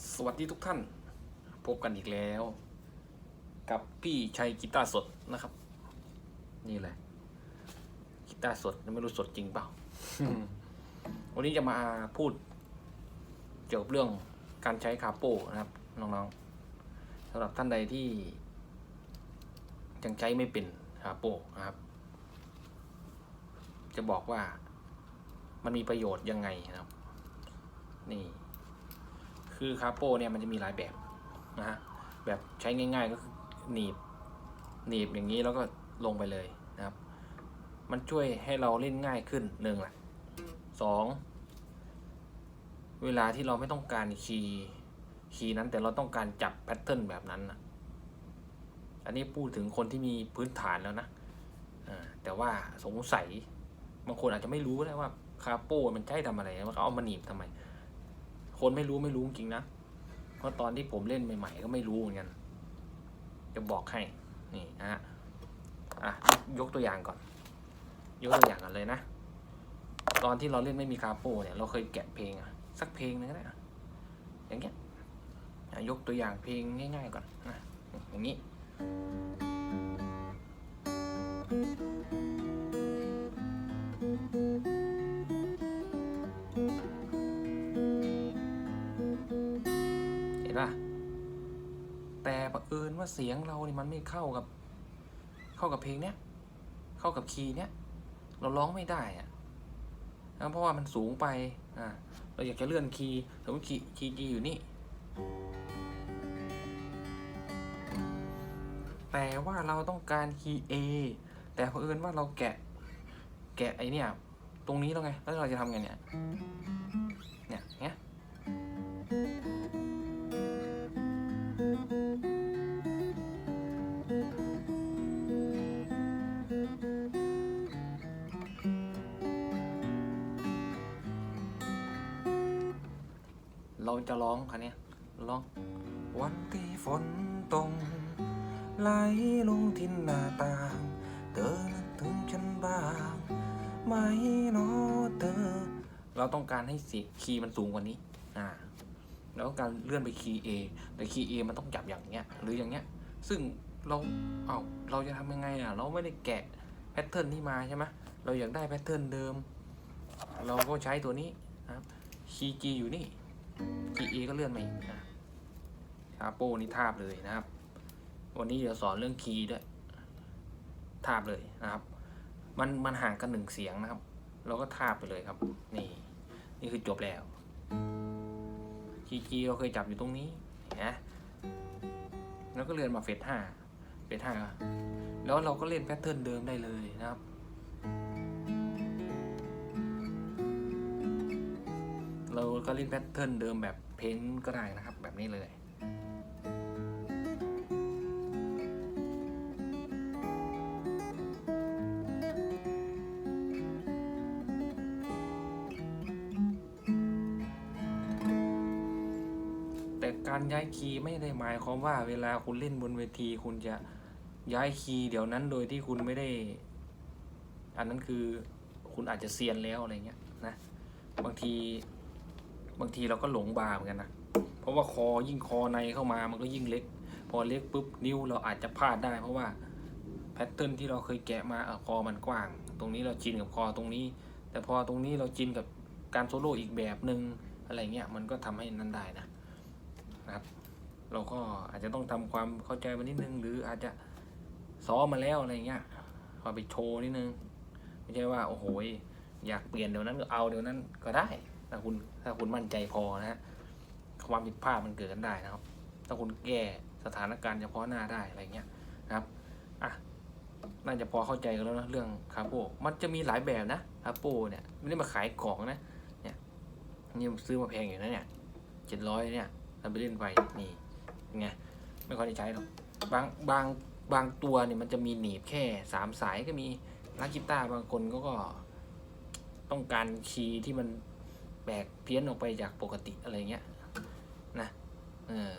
สวัสดีทุกท่าน พบกันอีกแล้ว กับพี่ชัยกีตาร์สดนะครับ นี่แหละกีตาร์สดไม่รู้สดจริงเปล่า วันนี้จะมาพูด เกี่ยวกับเรื่องการใช้คาโป้นะครับน้องๆสำหรับท่านใดที่ ยังใช้ไม่เป็นคาโป้นะครับ จะบอกว่ามันมีประโยชน์ยังไงนะครับ นี่ คือคาโปเนี่ยมันจะมีหลายแบบนะฮะแบบใช้ง่าย ๆ ก็คือหนีบหนีบอย่างนี้แล้วก็ลงไปเลยนะครับ มันช่วยให้เราเล่นง่ายขึ้นหนึ่งแหละสองเวลาที่เราไม่ต้องการคีย์คีย์นั้นแต่เราต้องการจับแพทเทิร์นแบบนั้นนะอันนี้พูดถึงคนที่มีพื้นฐานแล้วนะแต่ว่าสงสัยบางคนอาจจะไม่รู้นะว่าคาโป้มันใช้ทำอะไรมันเอามาหนีบทำไม คนไม่รู้ไม่รู้จริงนะ เพราะตอนที่ผมเล่นใหม่ ๆ ก็ไม่รู้เหมือนกัน จะบอกให้ นี่นะฮะ อะ ยกตัวอย่างก่อน ยกตัวอย่างกันเลยนะ ตอนที่เราเล่นไม่มีคาโปเนี่ย เราเคยแกะเพลงอะสักเพลงนึงก็ได้อะอย่างเงี้ยอะยกตัวอย่างเพลงง่าย ๆ ก่อนนะอย่างนี้ ห็นป่ะแต่บังเอิญว่าเสียงเราเนี่ยมันไม่เข้ากับ เข้ากับเพลงเนี้ยเข้ากับคีย์เนี้ยเราร้องไม่ได้อะนะเพราะว่ามันสูงไปอ่าเราอยากจะเลื่อนคีย์สมมติคีย์คีย์จีอยู่นี่ แต่ว่าเราต้องการคีย์ A แต่เผอิญว่าเราแกะ แกะไอเนี่ย ตรงนี้แล้วไง แล้วเราจะทำไงเนี่ย เนี่ยเงี้ย เราจะร้องคันนี้ยร้อง วันที่ฝนตกไหลลงทินหน้าต่าง เธอนึกถึงฉันบ้างไหมเนอเธอ เราต้องการให้เสียงคีย์มันสูงกว่านี้ อ่า แล้วการเลื่อนไปคีย์ A แต่คีย์ A มันต้องจับอย่างเงี้ยหรืออย่างเงี้ย ซึ่งเราเอ้าเราจะทำยังไงอะ เราไม่ได้แกะแพทเทิร์นที่มาใช่ไหมเราอยากได้แพทเทิร์นเดิม เราก็ใช้ตัวนี้นะครับคีย์ G อยู่นี่คีย์ A ก็เลื่อนมาอีกนะคาโปนี่ทาบเลยนะครับ วันนี้เดี๋ยวสอนเรื่องคีย์ด้วยทาบเลยนะครับ มันมันห่างกันหนึ่งเสียงนะครับ เราก็ทาบไปเลยครับ นี่ นี่คือจบแล้ว G-G เราเคยจับอยู่ตรงนี้นะแล้วก็เลื่อนมาเฟสห้าเฟสห้าแล้วเราก็เล่นแพทเทิร์นเดิมได้เลยนะครับเราก็เล่นแพทเทิร์นเดิมแบบเพ้นท์ก็ได้นะครับแบบนี้เลย การย้ายคีย์ไม่ได้หมายความว่าเวลาคุณเล่นบนเวที คุณจะย้ายคีย์เดี๋ยวนั้นโดยที่คุณไม่ได้ อันนั้นคือคุณอาจจะเซียนแล้วอะไรเงี้ยนะบางทีบางทีเราก็หลงบาเหมือนกันนะเพราะว่าคอยิ่งคอในเข้ามามันก็ยิ่งเล็ก พอเล็กปุ๊บนิ้วเราอาจจะพลาดได้ เพราะว่าแพทเทิร์นที่เราเคยแกะมาอคอมันกว้าง ตรงนี้เราชินกับคอตรงนี้ แต่พอตรงนี้เราชินกับการโซโล่อีกแบบหนึ่งอะไรเงี้ยมันก็ทำให้นั้นได้นะ นะครับ เราก็อาจจะต้องทำความเข้าใจมันนิดนึง หรืออาจจะซ้อมมาแล้วอะไรเงี้ยพอไปโชว์นิดนึง ไม่ใช่ว่าโอ้โหอยากเปลี่ยนเดี๋ยวนั้นก็เอาเดี๋ยวนั้นก็ได้ถ้าคุณถ้าคุณมั่นใจพอนะฮะความผิดพลาดมันเกิดกันได้นะครับ ถ้าคุณแก้สถานการณ์เฉพาะหน้าได้อะไรเงี้ยนะครับอะน่าจะพอเข้าใจกันแล้วนะเรื่องคาโปมันจะมีหลายแบบนะคาโปเนี่ยไม่ได้มาขายของนะ เนี่ยนี่ซื้อมาแพงอยู่นะเนี่ยเจ็ดร้อยเนี่ย เราไปเล่นไปนี่ไงไม่ค่อยได้ใช้หรอกบางบางบางตัวเนี่ยมันจะมีหนีบแค่สามสายก็มีนักกีตาร์บางคนก็ก็ต้องการคีย์ที่มันแบกเพี้ยนออกไปจากปกติอะไรเงี้ยนะเออ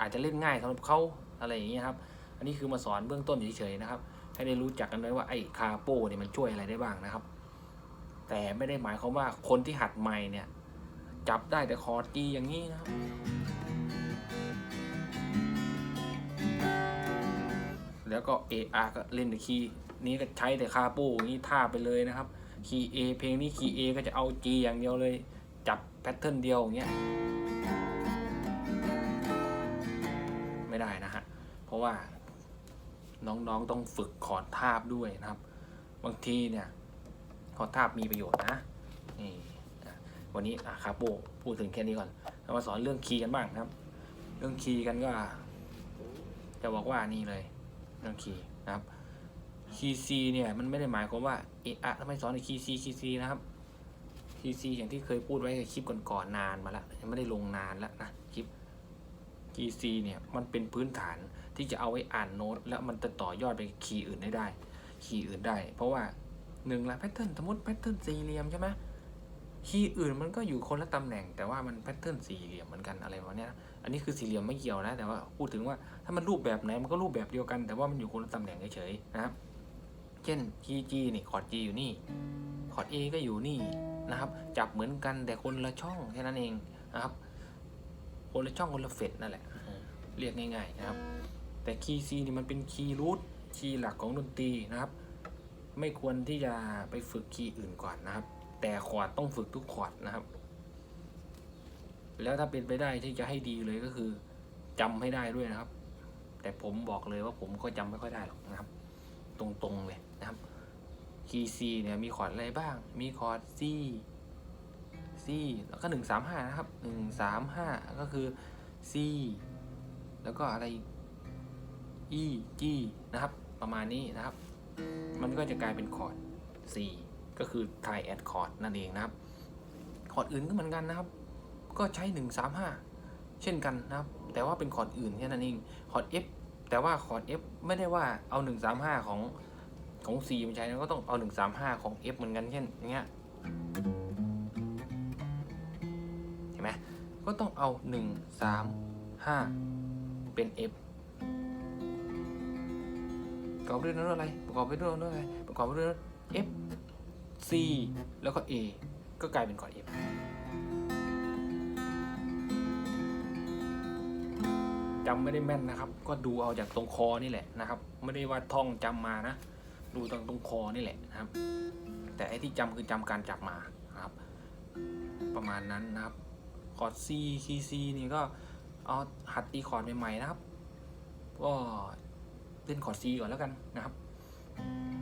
อาจจะเล่นง่ายสำหรับเขาอะไรอย่างเงี้ยครับ อันนี้คือมาสอนเบื้องต้นเฉยๆนะครับ ให้ได้รู้จักกันด้วยว่าไอ้คาโปเนี่ยมันช่วยอะไรได้บ้างนะครับ แต่ไม่ได้หมายความว่าคนที่หัดใหม่เนี่ย จับได้แต่คอร์ดจีอย่างนี้นะครับ แล้วก็ A R ก็เล่นแต่คีย์นี้ก็ใช้แต่คาโป้อย่างนี้ท่าไปเลยนะครับ คีย์ A เพลงนี้คีย์ A ก็จะเอา G อย่างเดียวเลย จับแพทเทิร์นเดียวอย่างเงี้ย ไม่ได้นะฮะ เพราะว่าน้องๆต้องฝึกคอร์ดทาบด้วยนะครับ บางทีเนี่ยคอร์ดทาบมีประโยชน์นะนี่ วันนี้อะคาโปพูดถึงแค่นี้ก่อนเรามาสอนเรื่องคีย์กันบ้างนะครับ เรื่องคีย์กันก็ จะบอกว่านี่เลยเรื่องคีย์นะครับคีย์ซีเนี่ยมันไม่ได้หมายความว่าเอะอะทำไมสอนในคีย์ซีคีย์ซีนะครับคีย์ซีอย่างที่เคยพูดไว้ในคลิปก่อนๆนานมาแล้วยังไม่ได้ลงนานแล้วนะคลิปคีย์ซีเนี่ยมันเป็นพื้นฐานที่จะเอาไว้อ่านโน้ต แล้วมันจะต่อยอดไปคีย์อื่นได้ได้คีย์อื่นได้ เพราะว่าหนึ่งละแพทเทิร์นสมมติแพทเทิร์นสี่เหลี่ยมใช่ไหม คีย์อื่นมันก็อยู่คนละตำแหน่ง แต่ว่ามันแพทเทิร์นสี่เหลี่ยมเหมือนกันอะไรประมาณนี้อันนี้คือสี่เหลี่ยมไม่เกี่ยวนะ แต่ว่าพูดถึงว่าถ้ามันรูปแบบไหนมันก็รูปแบบเดียวกัน แต่ว่ามันอยู่คนละตำแหน่งเฉยๆนะครับ เช่น G G นี่คอร์ด G อยู่นี่คอร์ด A ก็อยู่นี่นะครับ จับเหมือนกันแต่คนละช่องแค่นั้นเองนะครับ คนละช่องคนละเฟดนั่นแหละเออเรียกง่ายๆนะครับ แต่คีย์ C นี่มันเป็นคีย์รูทคีย์หลักของดนตรีนะครับ ไม่ควรที่จะไปฝึกคีย์อื่นก่อนนะครับ แต่คอร์ดต้องฝึกทุกคอร์ดนะครับ แล้วถ้าเป็นไปได้ที่จะให้ดีเลยก็คือจำให้ได้ด้วยนะครับ แต่ผมบอกเลยว่าผมก็จำไม่ค่อยได้หรอกนะครับ ตรงๆเลยนะครับคีย์ C เนี่ยมีคอร์ดอะไรบ้าง มีคอร์ด C C แล้วก็หนึ่งสามห้านะครับหนึ่งสามห้าก็คือ C แล้วก็อะไร E G นะครับ ประมาณนี้นะครับ มันก็จะกลายเป็นคอร์ด C ก็คือ tri add chord นั่นเองนะครับคอร์ดอื่นก็เหมือนกันนะครับ ก็ใช้หนึ่งสามห้าเช่นกันนะครับ แต่ว่าเป็นคอร์ดอื่นแค่นั้นเองคอร์ด F แต่ว่าคอร์ด F ไม่ได้ว่าเอาหนึ่งสามห้าของของ C มาใช้นะก็ต้องเอาหนึ่งสามห้าของ F เหมือนกันเช่นอย่างเงี้ยเห็นไหมก็ต้องเอาหนึ่งสามห้าเป็น F ประกอบไปด้วยโน้ตอะไร ประกอบไปด้วยโน้ตอะไรประกอบไปด้วย F C แล้วก็ A ก็กลายเป็นคอร์ด F จำไม่ได้แม่นนะครับ ก็ดูเอาจากตรงคอนี่แหละนะครับ ไม่ได้ว่าท่องจำมานะ ดูตรงตรงคอนี่แหละนะครับ แต่ไอ้ที่จำคือจำการจับมาครับ ประมาณนั้นนะครับ คอร์ด C คีย์ C นี่ก็เอาหัดตีคอร์ดใหม่ๆนะครับ ก็เล่นคอร์ด C ก่อนแล้วกันนะครับ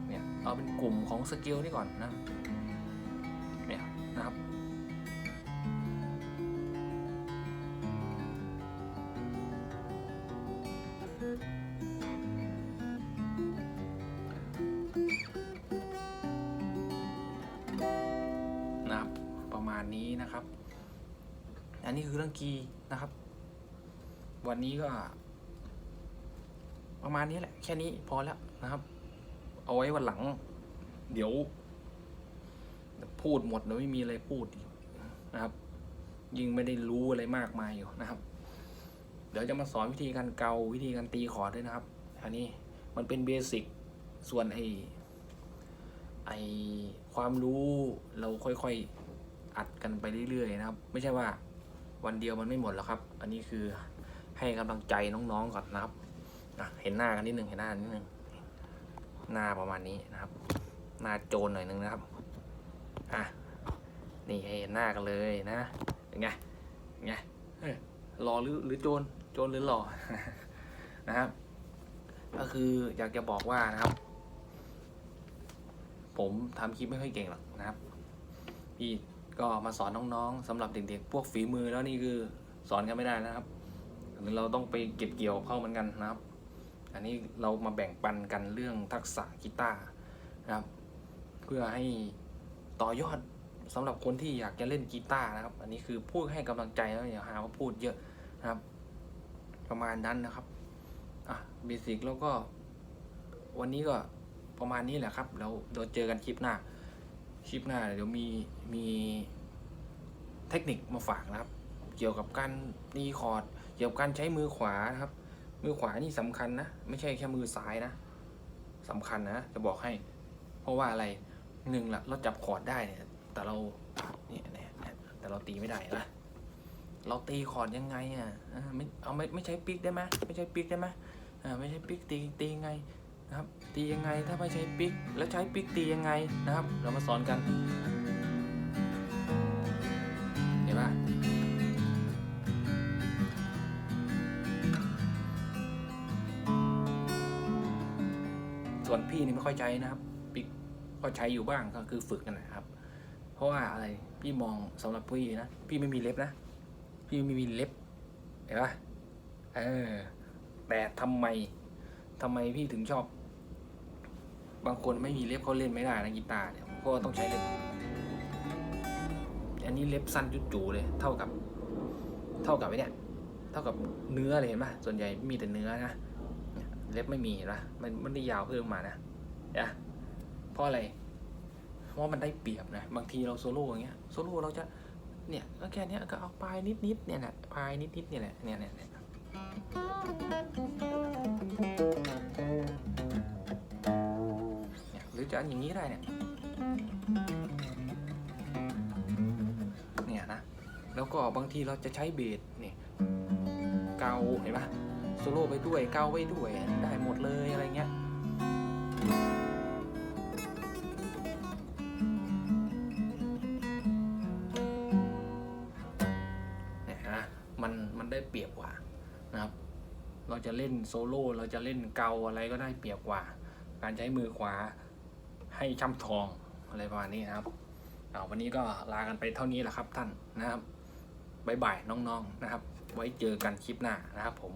เนี่ยเอาเป็นกลุ่มของสเกลนี่ก่อนนะเนี่ยนะครับนะครับประมาณนี้นะครับ อันนี้คือเรื่องคีนะครับ วันนี้ก็ ประมาณนี้แหละ แค่นี้พอแล้วนะครับ เอาไว้วันหลัง เดี๋ยว พูดหมดแล้วไม่มีอะไรพูดอีกนะครับ ยิ่งไม่ได้รู้อะไรมากมายอยู่นะครับ เดี๋ยวจะมาสอนวิธีการเกาวิธีการตีคอร์ดด้วยนะครับ อันนี้มันเป็นเบสิกส่วนไอไอความรู้เราค่อยๆอัดกันไปเรื่อยๆนะครับ ไม่ใช่ว่าวันเดียวมันไม่หมดหรอกครับ อันนี้คือให้กำลังใจน้องๆก่อนนะครับเห็นหน้ากันนิดนึงเห็นหน้านิดนึง หน้าประมาณนี้นะครับ หน้าโจรหน่อยนึงนะครับอะนี่ให้เห็นหน้ากันเลยนะเป็นไงเป็นไงเอ้ยหล่อหรือหรือโจรโจรหรือหล่อนะครับ ก็คืออยากจะบอกว่านะครับ ผมทำคลิปไม่ค่อยเก่งหรอกนะครับพี่ก็มาสอนน้องๆสำหรับเด็กๆ พวกฝีมือแล้วนี่คือสอนกันไม่ได้นะครับเราต้องไปเก็บเกี่ยวเข้าเหมือนกันนะครับ อันนี้เรามาแบ่งปันกันเรื่องทักษะกีตาร์นะครับเพื่อให้ต่อยอดสำหรับคนที่อยากจะเล่นกีตาร์นะครับ อันนี้คือพูดให้กำลังใจนะอย่าหาว่าพูดเยอะนะครับ ประมาณนั้นนะครับอะเบสิกแล้วก็ วันนี้ก็ประมาณนี้แหละครับแล้วเดี๋ยวเจอกันคลิปหน้า คลิปหน้าเดี๋ยวมีมีเทคนิคมาฝากนะครับ เกี่ยวกับการตีคอร์ดเกี่ยวกับการใช้มือขวานะครับ มือขวานี่สำคัญนะ ไม่ใช่แค่มือซ้ายนะสำคัญนะ จะบอกให้ เพราะว่าอะไรหนึ่งละเราจับคอร์ดได้เนี่ย แต่เราเนี่ยเนี่ยแต่เราตีไม่ได้นะเราตีคอร์ดยังไงอะไม่เอาไม่ไม่ใช้ปิกได้ไหมไม่ใช้ปิกได้ไหมอ่าไม่ใช้ปิกตีตียังไงนะครับตียังไงถ้าไม่ใช้ปิกแล้วใช้ปิกตียังไงนะครับ เรามาสอนกัน ค่อยใช้นะครับปิกก็ใช้อยู่บ้างก็คือฝึกกันนะครับ เพราะว่าอะไรพี่มองสำหรับพี่นะพี่ไม่มีเล็บนะ พี่ไม่มีเล็บเห็นปะเออแต่ทำไมทำไมพี่ถึงชอบ บางคนไม่มีเล็บเขาเล่นไม่ได้นะกีตาร์เนี่ยเพราะต้องใช้เล็บอันนี้เล็บสั้นจุ๋ๆเลย เท่ากับ เท่ากับไอ้เนี่ยเท่ากับเนื้อเลยเห็นปะส่วนใหญ่มีแต่เนื้อนะเล็บไม่มีเห็นปะมันไมันได้ยาวเพิ่มมานะ นะเพราะอะไรเพราะมันได้เปรียบนะบางทีเราโซโล่อย่างเงี้ยโซโล่เราจะเนี่ยก็แค่นี้ก็เอาปลายนิดๆเนี่ยแหละปลายนิดๆเนี่ยแหละเนี่ยเนี่ยเนี่ยหรือจะอย่างนี้ได้เนี่ยเนี่ยนะแล้วก็บางทีเราจะใช้เบสเนี่ยเกาเห็นปะโซโล่ไปด้วยเกาไปด้วยได้หมดเลยอะไรเงี้ย มันมันได้เปรียบกว่านะครับ เราจะเล่นโซโล่เราจะเล่นเกาอะไรก็ได้เปรียบกว่า การใช้มือขวาให้ช่ำทองอะไรประมาณนี้นะครับเอาวันนี้ก็ลากันไปเท่านี้แหละครับท่านนะครับบ๊ายบายน้องๆนะครับ ไว้เจอกันคลิปหน้านะครับผม